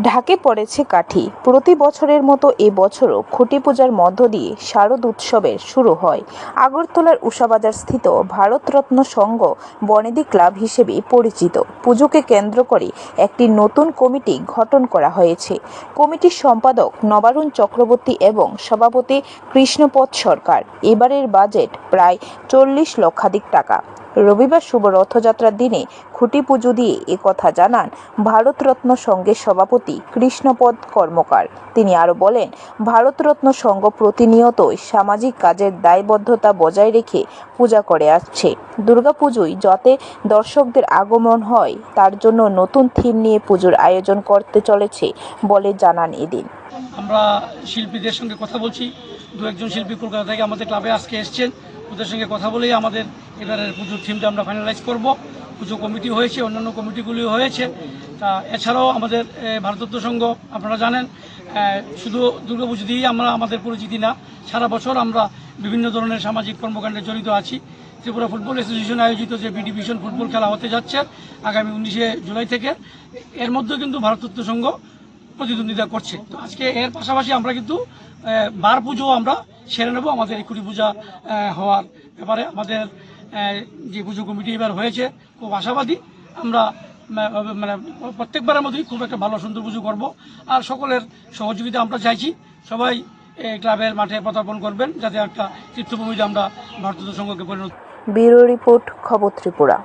ঢাকে পড়েছে কাঠি। প্রতি বছরের মতো এ বছরও খুঁটি পূজার মধ্য দিয়ে শারদ উৎসবের শুরু হয়। আগরতলার উষাবাজার স্থিত ভারতরত্ন সংঘ বনেদি ক্লাব হিসেবে পরিচিত। পুজোকে কেন্দ্র করে একটি নতুন কমিটি গঠন করা হয়েছে। কমিটির সম্পাদক নবারুণ চক্রবর্তী এবং সভাপতি কৃষ্ণপদ সরকার। এবারের বাজেট প্রায় চল্লিশ লক্ষাধিক টাকা। রবিবার শুভ রথযাত্রার দিনে খুঁটি পুজো দিয়ে একথা জানান ভারতরত্ন সংঘের সভাপতি কৃষ্ণপদ কর্মকার। তিনি আরও বলেন, ভারতরত্ন সংঘ প্রতিনিয়তই সামাজিক কাজের দায়বদ্ধতা বজায় রেখে পূজা করে আসছে। দুর্গাপুজোয় যাতে দর্শকদের আগমন হয়, তার জন্য নতুন থিম নিয়ে পুজোর আয়োজন করতে চলেছে বলে জানান এদিন। আমরা শিল্পীদের সঙ্গে কথা বলছি। দু একজন শিল্পী কলকাতা থেকে আমাদের ক্লাবে আজকে এসছেন। ওদের সঙ্গে কথা বলেই আমাদের এবারের পুজোর থিমটা আমরা ফাইনালাইজ করব। পুজো কমিটি হয়েছে, অন্যান্য কমিটিগুলিও হয়েছে। তা এছাড়াও আমাদের ভারতত্ব সংঘ, আপনারা জানেন শুধু দুর্গাপুজো দিয়েই আমরা আমাদের পরিচিতি না, সারা বছর আমরা বিভিন্ন ধরনের সামাজিক কর্মকাণ্ডে জড়িত আছি। ত্রিপুরা ফুটবল অ্যাসোসিয়েশন আয়োজিত যে বি ডিভিশন ফুটবল খেলা হতে যাচ্ছে আগামী উনিশে জুলাই থেকে, এর মধ্যে কিন্তু ভারতত্ব সংঘ প্রতিদ্বন্দ্বিতা করছে। তো আজকে এর পাশাপাশি আমরা কিন্তু বার পুজো আমরা সেরে নেব। আমাদের এই কুড়ি পূজা হওয়ার ব্যাপারে আমাদের যে পুজো কমিটি এবার হয়েছে, খুব আশাবাদী। আমরা মানে প্রত্যেকবারের মতোই খুব একটা ভালো সুন্দর পুজো করব। আর সকলের সহযোগিতা আমরা চাইছি। সবাই ক্লাবের মাঠে পদার্পণ করবেন, যাতে একটা তীর্থভূমিতে আমরা ভারতীয় সংঘকে পরিণত ব্যুরো রিপোর্ট, খবর ত্রিপুরা।